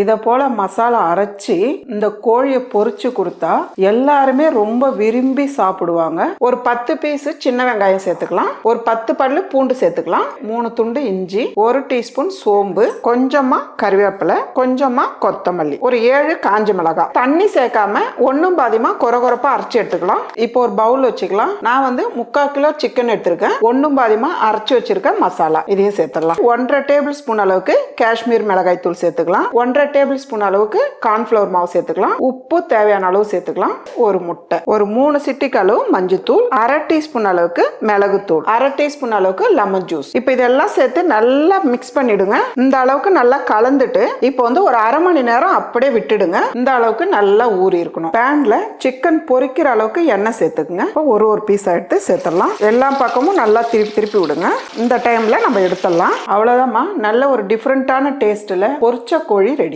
இதை போல மசாலா அரைச்சி இந்த கோழியை பொறிச்சு கொடுத்தா எல்லாருமே ரொம்ப விரும்பி சாப்பிடுவாங்க. ஒரு பத்து பீஸ் சின்ன வெங்காயம் சேர்த்துக்கலாம். ஒரு பத்து பல்லு பூண்டு சேர்த்துக்கலாம். மூணு துண்டு இஞ்சி ஒரு டீஸ்பூன் சோம்பு கொஞ்சமா கருவேப்பிலை கொஞ்சமா கொத்தமல்லி ஒரு ஏழு காஞ்ச மிளகாய். தண்ணி சேர்க்காம ஒன்றும் பாதிமா கொர கொரப்பா அரைச்சி எடுத்துக்கலாம். இப்போ ஒரு பவுல் வச்சுக்கலாம். நான் வந்து முக்கால் கிலோ சிக்கன் எடுத்திருக்கேன். ஒன்றும் பாதிமா அரைச்சி வச்சிருக்க மசாலா. இதையும் சேர்த்துடலாம். ஒன்றரை டேபிள் ஸ்பூன் அளவுக்கு காஷ்மீர் மிளகாய் தூள் சேர்த்துக்கலாம். ஒன்றரை டேபிள் ஸ்பூன் அளவுக்கு கார்ன்ஃப்ளவர் மாவு சேர்த்துக்கலாம். உப்பு தேவையான அளவு சேர்த்துக்கலாம். ஒரு முட்டை. ஒரு மூணு சிட்டிக்கு அளவு மஞ்சத்தூள். அரை டீஸ்பூன் அளவுக்கு மிளகுத்தூள். அரை டீஸ்பூன் அளவுக்கு லெமன் ஜூஸ் இப்போ இதெல்லாம் சேர்த்து நல்லா மிக்ஸ் பண்ணிடுங்க. இந்த அளவுக்கு நல்லா கலந்துட்டு இப்போ வந்து ஒரு அரை மணி நேரம் அப்படியே விட்டுடுங்க. இந்த அளவுக்கு நல்லா ஊறி இருக்கணும். பேன்ல சிக்கன் பொரிக்கிற அளவுக்கு எண்ணெய் சேர்த்துக்குங்க. இப்போ ஒரு ஒரு பீஸ் எடுத்து சேர்த்துடலாம். எல்லா பக்கமும் நல்லா திருப்பி திருப்பி விடுங்க. இந்த டைம்ல நம்ம எடுத்துடலாம். அவ்வளோதாம்மா நல்ல ஒரு டிஃப்ரெண்டான டேஸ்ட்ல பொரிச்ச கோழி ரெடி